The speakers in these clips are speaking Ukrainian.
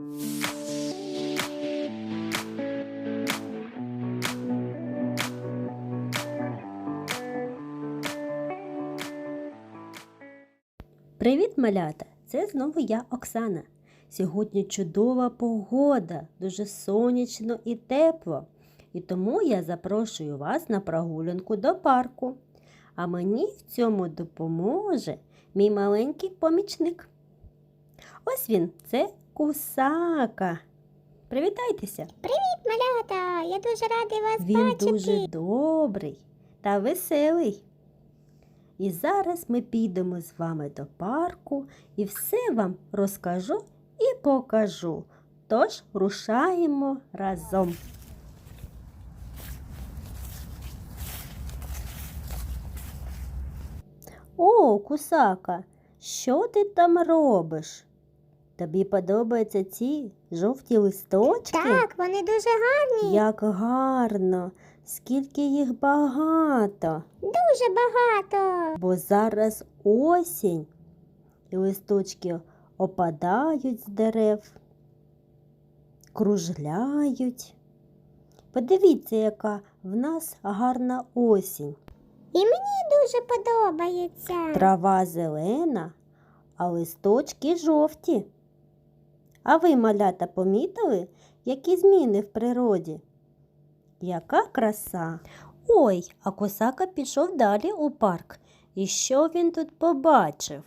Привіт, малята! Це знову я, Оксана. Сьогодні чудова погода, дуже сонячно і тепло. І тому я запрошую вас на прогулянку до парку. А мені в цьому допоможе мій маленький помічник. Ось він, це кусака. Привітайтеся! Привіт, Малята, я дуже радий вас Він бачити. дуже добрий та веселий. І зараз ми підемо з вами до парку і все вам розкажу і покажу. Тож рушаємо разом. О, кусака, що ти там робиш? Тобі подобаються ці жовті листочки? Так, вони дуже гарні, Як гарно, скільки їх багато, дуже багато. бо зараз осінь, і листочки опадають з дерев, кружляють. Подивіться, яка в нас гарна осінь. І мені дуже подобається. Трава зелена, а листочки жовті. А ви, малята, помітили, які зміни в природі? Яка краса! Ой, а косака пішов далі у парк. І що він тут побачив?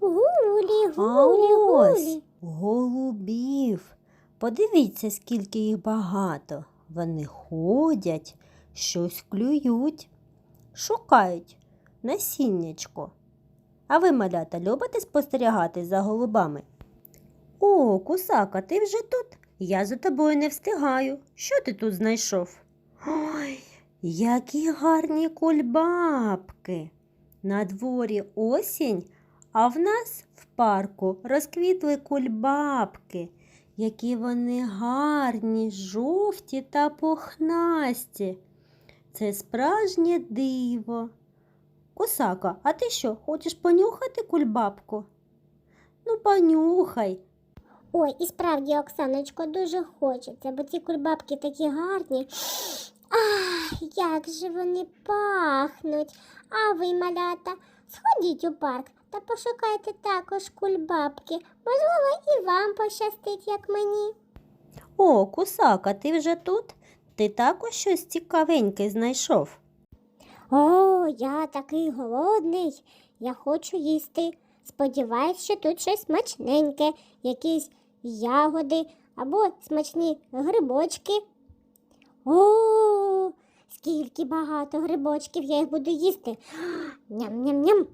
Гулі, А ось голубів. Подивіться, скільки їх багато. Вони ходять, щось клюють, шукають насіннячко. А ви, малята, любите спостерігати за голубами? О, кусака, ти вже тут? Я за тобою не встигаю. Що ти тут знайшов? Ой, які гарні кульбабки. На дворі осінь, а в нас в парку розквітли кульбабки, які вони гарні, жовті та пухнасті. Це справжнє диво. Косака, а ти що, хочеш понюхати кульбабку? Ну, понюхай. Ой, і справді, Оксаночко, дуже хочеться, бо ці кульбабки такі гарні. Ах, як же вони пахнуть. А ви, малята, сходіть у парк та пошукайте також кульбабки. Можливо, і вам пощастить, як мені. О, кусака, ти вже тут? Ти також щось цікавеньке знайшов. О, я такий голодний. Я хочу їсти. Сподіваюсь, що тут щось смачненьке, якісь ягоди або смачні грибочки. О, скільки багато грибочків, я їх буду їсти. Ням-ням-ням.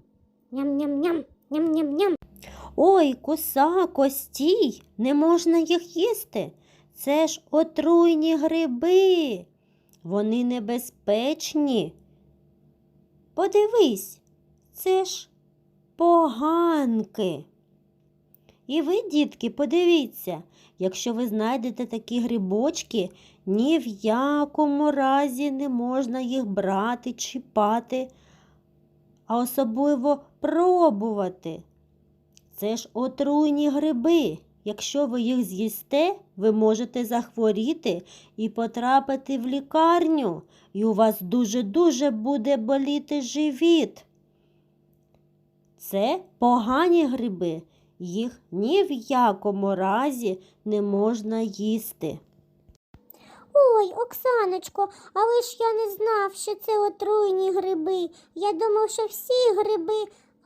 Ням-ням-ням. Ням-ням-ням. Ой, кусако, стій, не можна їх їсти. Це ж отруйні гриби. Вони небезпечні. Подивись, це ж поганки. І ви, дітки, подивіться, якщо ви знайдете такі грибочки, ні в якому разі не можна їх брати, чіпати, а особливо пробувати. Це ж отруйні гриби. Якщо ви їх з'їсте, ви можете захворіти і потрапити в лікарню, і у вас дуже-дуже буде боліти живіт. Це погані гриби, їх ні в якому разі не можна їсти. Ой, Оксаночко, але ж я не знав, що це отруйні гриби. Я думав, що всі гриби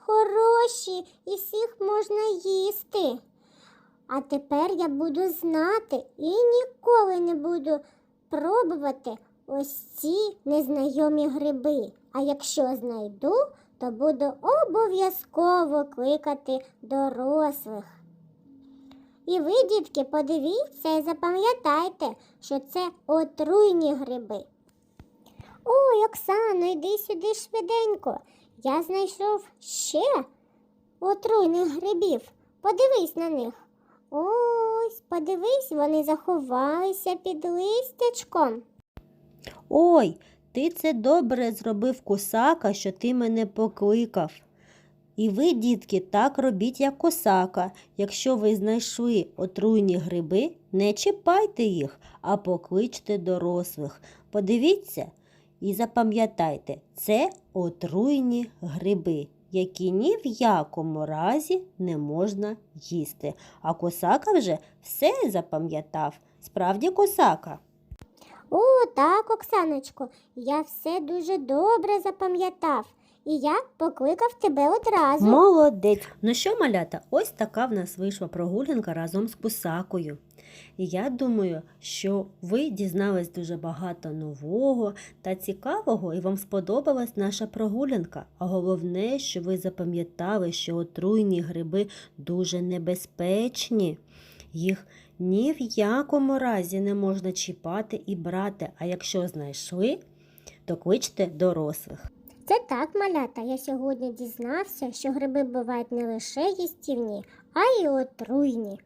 хороші і всіх можна їсти. А тепер я буду знати і ніколи не буду пробувати ось ці незнайомі гриби. А якщо знайду, то буду обов'язково кликати дорослих. І ви, дітки, подивіться і запам'ятайте, що це отруйні гриби. Ой, Оксано, йди сюди швиденько. Я знайшов ще отруйних грибів. Подивись на них. Ось, подивись, вони заховалися під листячком. Ой, ти це добре зробив кусака, що ти мене покликав. І ви, дітки, так робіть, як косака. Якщо ви знайшли отруйні гриби, не чіпайте їх, а покличте дорослих. Подивіться і запам'ятайте, це отруйні гриби, які ні в якому разі не можна їсти. А косака вже все запам'ятав. Справді косака. О, так, Оксаночко, я все дуже добре запам'ятав. І я покликав тебе одразу. Молодець. Ну що, малята, ось така в нас вийшла прогулянка разом з кусакою. І я думаю, що ви дізнались дуже багато нового та цікавого, і вам сподобалась наша прогулянка. А головне, що ви запам'ятали, що отруйні гриби дуже небезпечні. Їх ні в якому разі не можна чіпати і брати, а якщо знайшли, то кличте дорослих. Це так, малята. Я сьогодні дізнався, що гриби бувають не лише їстівні, а й отруйні.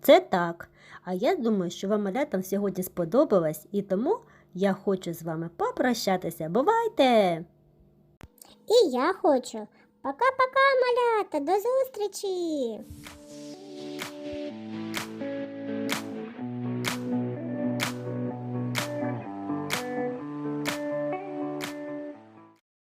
Це так. А я думаю, що вам малятам сьогодні сподобалось, і тому я хочу з вами попрощатися. Бувайте! І я хочу. Пока-пока, малята, до зустрічі!